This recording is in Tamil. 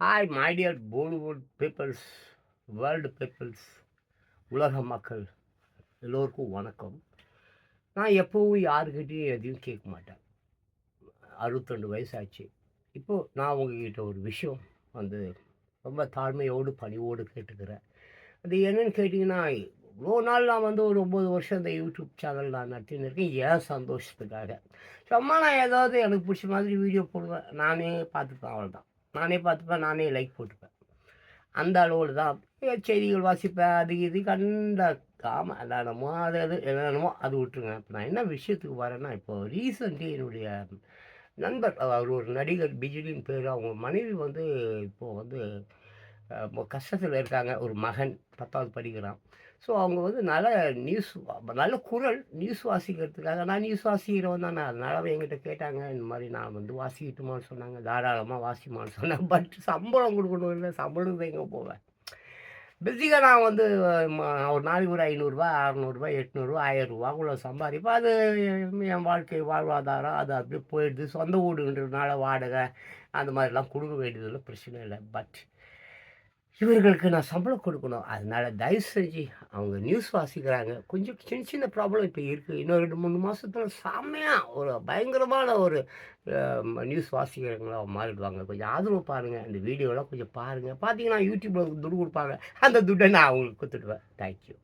Hi my dear Bollywood peoples world peoples உலக மக்கள் எல்லோருக்கும் வணக்கம். நான் எப்போவும் யாருக்கிட்டையும் எதையும் கேட்க மாட்டேன். அறுபத்தெண்டு வயசாச்சு. இப்போது நான் உங்ககிட்ட ஒரு விஷயம் வந்து ரொம்ப தாழ்மையோடு பணிவோடு கேட்டுக்கிறேன். அது என்னன்னு கேட்டிங்கன்னா இவ்வளோ நாள் நான் வந்து ஒரு ஒம்பது வருஷம் இந்த யூடியூப் சேனல் நான் நடத்தின்னு இருக்கேன். ஏன் சந்தோஷத்துக்காக? சும்மா நான் ஏதாவது எனக்கு பிடிச்ச மாதிரி வீடியோ போடுவேன். நானே பார்த்துப்பேன் அவ்வளோதான் நானே பார்த்துப்பேன் நானே லைக் போட்டுப்பேன். அந்த அளவில் தான் செய்திகள் வாசிப்பேன் அது இது கண்ட காம என்னென்னமோ அது அது என்னென்னமோ அது விட்டுருங்க. இப்போ நான் என்ன விஷயத்துக்கு வரேன்னா இப்போ ரீசெண்ட்லி என்னுடைய நண்பர் அவர் ஒரு நடிகர் பிஜிலின் பேர் அவங்க மனைவி வந்து இப்போது வந்து கஷ்டத்தில் இருக்காங்க. ஒரு மகன் பத்தாவது படிக்கிறான். ஸோ அவங்க வந்து நல்ல நியூஸ் நல்ல குரல் நியூஸ் வாசிக்கிறதுக்காக நான் நியூஸ் வாசிக்கிறவன் தானே. அதனால எங்கிட்ட கேட்டாங்க. இந்த மாதிரி நான் வந்து வாசிக்கட்டுமான்னு சொன்னாங்க. தாராளமாக வாசிமான்னு சொன்னேன் பட் சம்பளம் கொடுக்கணும் இல்லை சம்பளம் எங்கே போவேன்? பிஸிக்காக நான் வந்து ஒரு நாளைக்கு ஒரு ஐநூறுரூவா அறநூறுபா எட்நூறுரூவா ஆயிரரூவாக்குள்ள சம்பாதிப்பேன். அது என் வாழ்க்கை வாழ்வாதாரம் அது அப்படியே போயிடுது. சொந்த வீடுன்றதுனால வாடகை அந்த மாதிரிலாம் கொடுக்க வேண்டியதில் பிரச்சனை இல்லை. பட் இவர்களுக்கு நான் சம்பளம் கொடுக்கணும். அதனால தயவு செஞ்சு அவங்க நியூஸ் வாசிக்கிறாங்க. கொஞ்சம் சின்ன சின்ன ப்ராப்ளம் இப்போ இருக்குது இன்னும் ரெண்டு மூணு மாதத்தில் செம்மையாக ஒரு பயங்கரமான ஒரு நியூஸ் வாசிக்கிறவங்களா மாறிடுவாங்க. கொஞ்சம் ஆதரவு பாருங்கள் அந்த வீடியோலாம் கொஞ்சம் பாருங்கள் பார்த்தீங்கன்னா யூடியூப்பில் துட்டு கொடுப்பாங்க. அந்த துட்டை நான் அவங்களுக்கு கொடுத்துடுவேன். தேங்க்யூ